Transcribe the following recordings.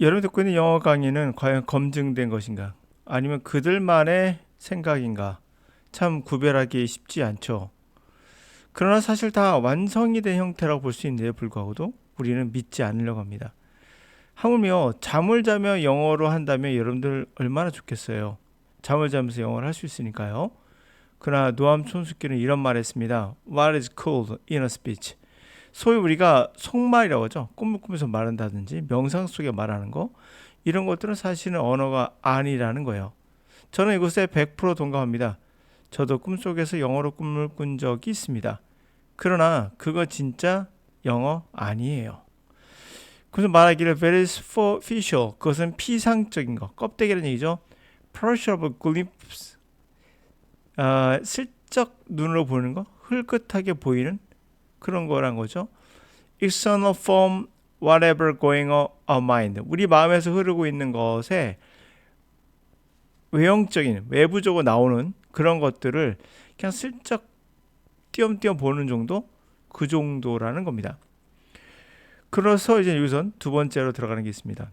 여러분 듣고 있는 영어 강의는 과연 검증된 것인가? 아니면 그들만의 생각인가? 참 구별하기 쉽지 않죠. 그러나 사실 다 완성이 된 형태라고 볼 수 있는데 불구하고도 우리는 믿지 않으려고 합니다. 하물며 잠을 자며 영어로 한다면 여러분들 얼마나 좋겠어요. 잠을 자면서 영어를 할 수 있으니까요. 그러나 노암 촌스키는 이런 말을 했습니다. What is called in a speech? 소위 우리가 속말이라고 하죠. 꿈을 꾸면서 말한다든지 명상 속에 말하는 거 이런 것들은 사실은 언어가 아니라는 거예요. 저는 이곳에 100% 동감합니다. 저도 꿈속에서 영어로 꿈을 꾼 적이 있습니다. 그러나 그거 진짜 영어 아니에요. 그래서 말하기를 very superficial 그것은 피상적인 거 껍데기라는 얘기죠. partial glimpse 아, 슬쩍 눈으로 보는 거 흘끗하게 보이는 그런 거란 거죠. external form whatever going on our mind 우리 마음에서 흐르고 있는 것에 외형적인 외부적으로 나오는 그런 것들을 그냥 슬쩍 띄엄띄엄 보는 정도 그 정도라는 겁니다. 그래서 이제 여기선 두 번째로 들어가는 게 있습니다.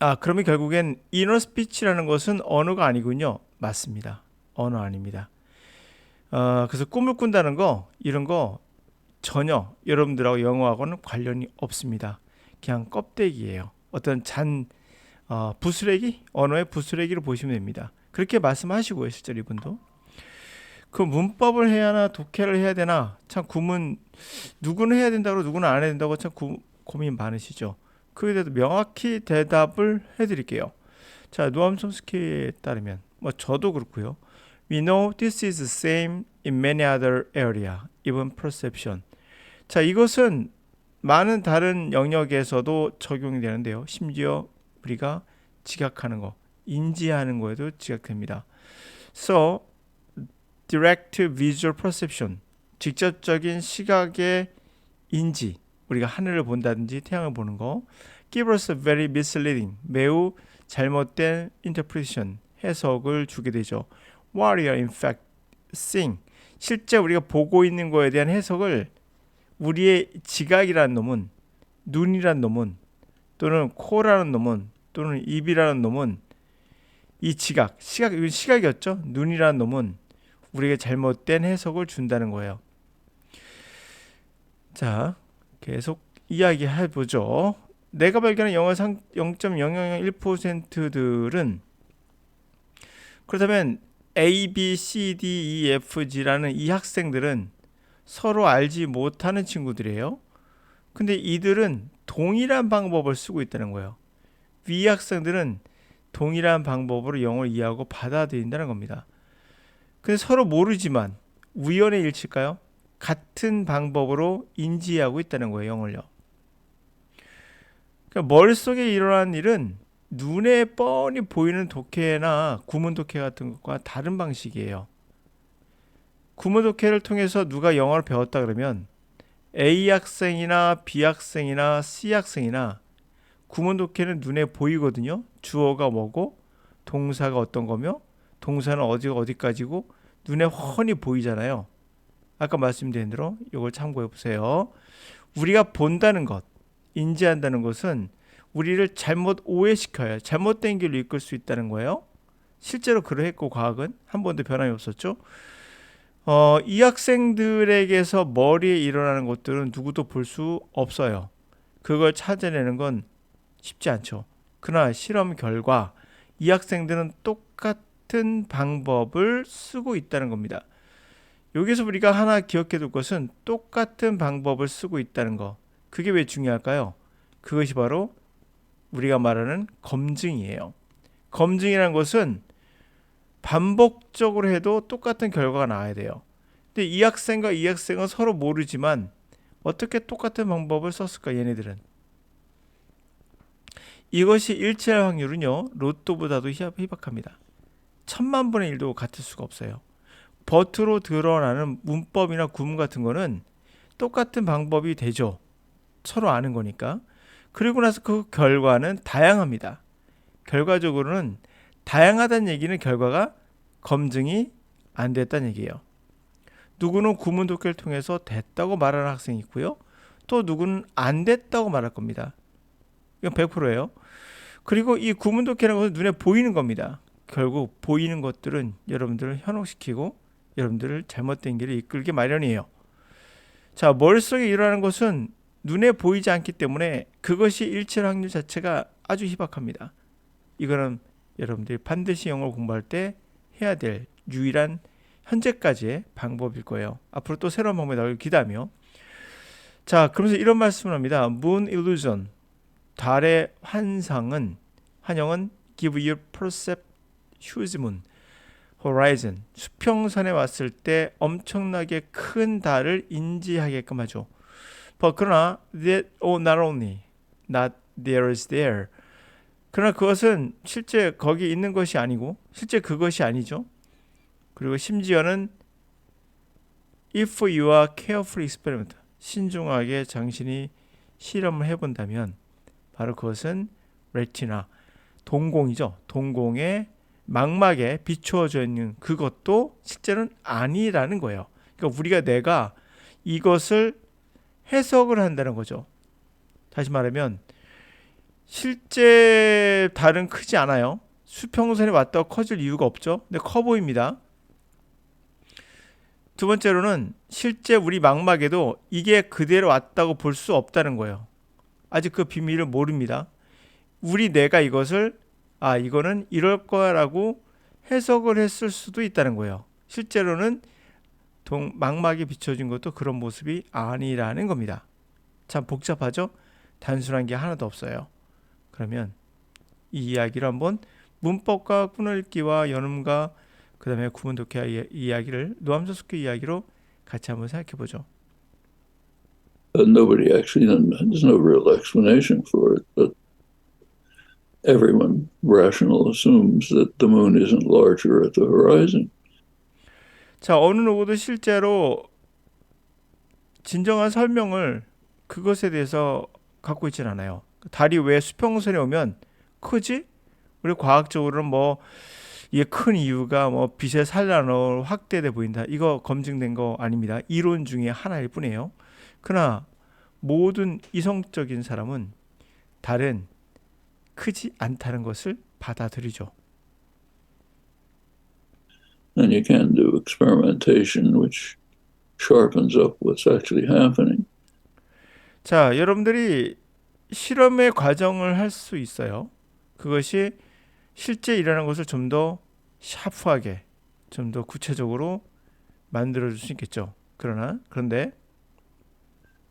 아 그러면 결국엔 이너 스피치라는 것은 언어가 아니군요. 맞습니다. 언어 아닙니다. 어, 그래서 꿈을 꾼다는 거 이런 거 전혀 여러분들하고 영어하고는 관련이 없습니다. 그냥 껍데기예요. 어떤 잔 어, 부스레기 언어의 부스레기를 보시면 됩니다. 그렇게 말씀하시고요, 실제로 이분도. 그 문법을 해야 하나 독해를 해야 되나 참 구문 누구는 해야 된다고 누구는 안 해야 된다고 참 구, 고민 많으시죠. 그에 대해서 명확히 대답을 해드릴게요. 자 노암 촘스키에 따르면 뭐 저도 그렇고요. We know this is the same in many other area, even perception. 자 이것은 많은 다른 영역에서도 적용이 되는데요. 심지어 우리가 지각하는 거, 인지하는 거에도 지각됩니다. So direct visual perception, 직접적인 시각의 인지, 우리가 하늘을 본다든지 태양을 보는 거, give us a very misleading, 매우 잘못된 interpretation, 해석을 주게 되죠. What are in fact seeing, 실제 우리가 보고 있는 거에 대한 해석을 우리의 지각이라는 놈은 눈이란 놈은 또는 코라는 놈은 또는 입이라는 놈은 이 지각, 시각, 이건 시각이었죠. 눈이라는 놈은 우리에게 잘못된 해석을 준다는 거예요. 자, 계속 이야기해 보죠. 내가 발견한 영어 상 0.0001%들은 그렇다면 A, B, C, D, E, F, G라는 이 학생들은 서로 알지 못하는 친구들이에요. 근데 이들은 동일한 방법을 쓰고 있다는 거예요. 위 학생들은 동일한 방법으로 영어를 이해하고 받아들인다는 겁니다. 근데 서로 모르지만 우연의 일치일까요? 같은 방법으로 인지하고 있다는 거예요, 영어를요. 그러니까 머릿속에 일어난 일은 눈에 뻔히 보이는 독해나 구문 독해 같은 것과 다른 방식이에요. 구문 독해를 통해서 누가 영어를 배웠다 그러면 A 학생이나 B 학생이나 C 학생이나 구문 독해는 눈에 보이거든요. 주어가 뭐고 동사가 어떤 거며 동사는 어디가 어디까지고 눈에 훤히 보이잖아요. 아까 말씀드린 대로 이걸 참고해 보세요. 우리가 본다는 것, 인지한다는 것은 우리를 잘못 오해시켜요. 잘못된 길로 이끌 수 있다는 거예요. 실제로 그러했고 과학은 한 번도 변함이 없었죠. 어, 이 학생들에게서 머리에 일어나는 것들은 누구도 볼 수 없어요. 그걸 찾아내는 건 쉽지 않죠. 그러나 실험 결과 이 학생들은 똑같은 방법을 쓰고 있다는 겁니다. 여기서 우리가 하나 기억해 둘 것은 똑같은 방법을 쓰고 있다는 거. 그게 왜 중요할까요? 그것이 바로 우리가 말하는 검증이에요. 검증이라는 것은 반복적으로 해도 똑같은 결과가 나와야 돼요. 근데 이 학생과 이 학생은 서로 모르지만 어떻게 똑같은 방법을 썼을까 얘네들은 이것이 일치할 확률은요 로또보다도 희박합니다. 천만 분의 일도 같을 수가 없어요. 버트로 드러나는 문법이나 구문 같은 거는 똑같은 방법이 되죠. 서로 아는 거니까. 그리고 나서 그 결과는 다양합니다. 결과적으로는 다양하다는 얘기는 결과가 검증이 안 됐다는 얘기예요. 누구는 구문 독해를 통해서 됐다고 말하는 학생이 있고요. 또 누구는 안 됐다고 말할 겁니다. 이건 100%예요. 그리고 이 구문 독해라는 것은 눈에 보이는 겁니다. 결국 보이는 것들은 여러분들을 현혹시키고 여러분들을 잘못된 길을 이끌게 마련이에요. 자, 머릿속에 일어나는 것은 눈에 보이지 않기 때문에 그것이 일치할 확률 자체가 아주 희박합니다. 이거는 여러분들이 반드시 영어 공부할 때 해야 될 유일한 현재까지의 방법일 거예요. 앞으로 또 새로운 방법이 나올 기대하며 자, 그러면서 이런 말씀을 합니다. Moon illusion, 달의 환상은 환영은 give you percept huge moon horizon 수평선에 왔을 때 엄청나게 큰 달을 인지하게끔 하죠. But 그러나 that oh, not only not there is there 그러나 그것은 실제 거기 있는 것이 아니고 실제 그것이 아니죠. 그리고 심지어는 if you are carefully experiment 신중하게 당신이 실험을 해본다면 바로 그것은 레티나 동공이죠. 동공의 망막에 비추어져 있는 그것도 실제는 아니라는 거예요. 그러니까 우리가 내가 이것을 해석을 한다는 거죠. 다시 말하면 실제 달은 크지 않아요. 수평선에 왔다고 커질 이유가 없죠. 근데 커 보입니다. 두 번째로는 실제 우리 망막에도 이게 그대로 왔다고 볼 수 없다는 거예요. 아직 그 비밀을 모릅니다. 우리 뇌가 이것을 아 이거는 이럴 거야라고 해석을 했을 수도 있다는 거예요. 실제로는 동, 망막에 비춰진 것도 그런 모습이 아니라는 겁니다. 참 복잡하죠? 단순한 게 하나도 없어요. 그러면 이 이야기를 한번 문법과 끊어기와 연음과 그 다음에 구문독해 이야기를 노암서스크 이야기로 같이 한번 생각해 보죠. Uh, nobody actually, there's no real explanation for it, but everyone rational assumes that the moon isn't larger at the horizon. 자, 어느 누구도 실제로 진정한 설명을 그것에 대해서 갖고 있진 않아요. 달이 왜 수평선에 오면 크지? 우리 과학적으로는 뭐 이게 큰 이유가 뭐 빛의 산란으로 확대돼 보인다. 이거 검증된 거 아닙니다. 이론 중에 하나일 뿐이에요. 그러나 모든 이성적인 사람은 달은 크지 않다는 것을 받아들이죠. And you can do experimentation which sharpens up what's actually happening. 자, 여러분들이 실험의 과정을 할 수 있어요. 그것이 실제 일어나는 것을 좀 더 샤프하게, 좀 더 구체적으로 만들어 줄 수 있겠죠. 그러나 그런데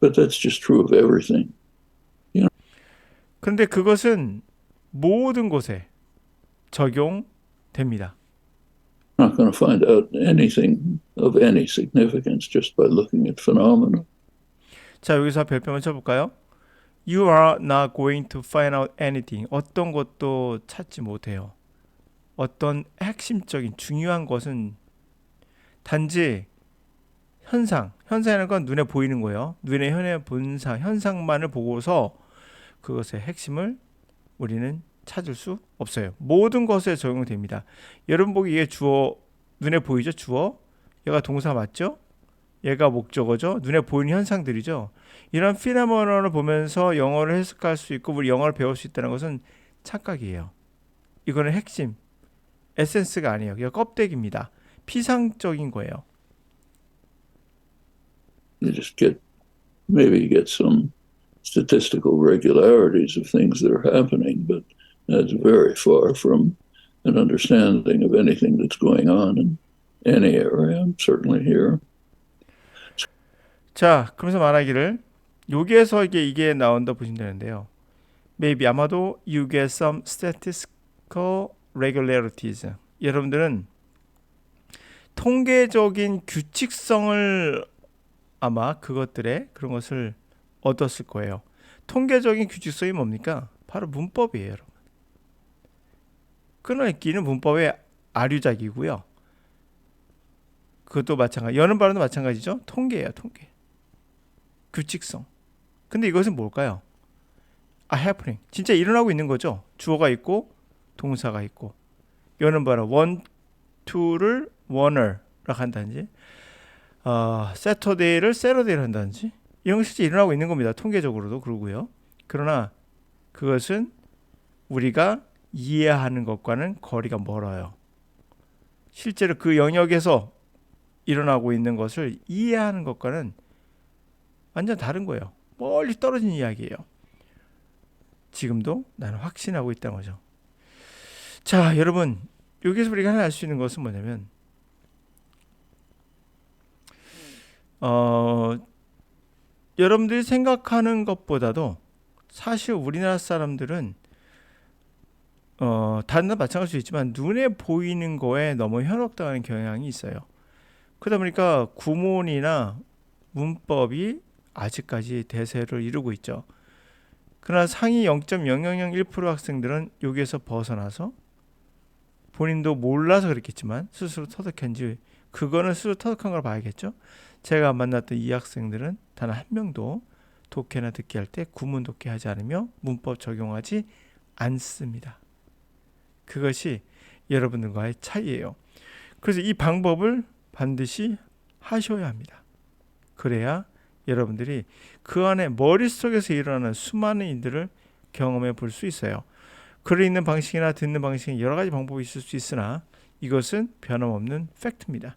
But that's just true of everything. 그런데 그것은 모든 곳에 적용됩니다. Not going to find out anything of any significance just by looking at phenomena. 자, 여기서 별표만 쳐볼까요? You are not going to find out anything. 어떤 것도 찾지 못해요. 어떤 핵심적인 중요한 것은 단지 현상, 현상이라는 건 눈에 보이는 거예요. 눈의 현의 본상, 현상만을 보고서 그것의 핵심을 우리는 찾을 수 없어요. 모든 것에 적용됩니다. 여러분 보기 이게 주어 눈에 보이죠? 주어. 얘가 동사 맞죠? 얘가 목적어죠. 눈에 보이는 현상들이죠. 이런 피라모널을 보면서 영어를 해석할 수 있고 우리 영어를 배울 수 있다는 것은 착각이에요. 이거는 핵심, 에센스가 아니에요. 이거 껍데기입니다. 피상적인 거예요. You just get maybe you get some statistical regularities of things that are happening, but that's very far from an understanding of anything that's going on in any area, certainly here. 자, 그러면서 말하기를 여기에서 이게 이게 나온다 보시면 되는데요. Maybe 아마도 you get some statistical regularities. 여러분들은 통계적인 규칙성을 아마 그것들의 그런 것을 얻었을 거예요. 통계적인 규칙성이 뭡니까? 바로 문법이에요, 여러분. 끊어읽기는 문법의 아류작이고요. 그것도 마찬가지. 여는 발음도 마찬가지죠. 통계예요, 통계. 규칙성. 근데 이것은 뭘까요? 아, happening. 진짜 일어나고 있는 거죠. 주어가 있고 동사가 있고. 여는 발음 want to를 wanner라고 한다든지 어, Saturday를 Saturday를 한다든지 이런 것이 일어나고 있는 겁니다. 통계적으로도 그러고요. 그러나 그것은 우리가 이해하는 것과는 거리가 멀어요. 실제로 그 영역에서 일어나고 있는 것을 이해하는 것과는 완전 다른 거예요. 멀리 떨어진 이야기예요. 지금도 나는 확신하고 있다는 거죠. 자, 여러분, 여기서 우리가 하나 알 수 있는 것은 뭐냐면, 어, 여러분들이 생각하는 것보다도 사실 우리나라 사람들은 어, 다른 나라 마찬가지일 수 있지만 눈에 보이는 거에 너무 현혹당하는 경향이 있어요. 그러다 보니까 구몬이나 문법이 아직까지 대세를 이루고 있죠. 그러나 상위 0.0001% 학생들은 여기에서 벗어나서 본인도 몰라서 그랬겠지만 스스로 터득한지 그거는 스스로 터득한 걸 봐야겠죠. 제가 만났던 이 학생들은 단 한 명도 독해나 듣기 할 때 구문 독해 하지 않으며 문법 적용하지 않습니다. 그것이 여러분들과의 차이예요. 그래서 이 방법을 반드시 하셔야 합니다. 그래야 여러분들이 그 안에 머릿속에서 일어나는 수많은 일들을 경험해 볼 수 있어요. 글을 읽는 방식이나 듣는 방식은 여러 가지 방법이 있을 수 있으나 이것은 변함없는 팩트입니다.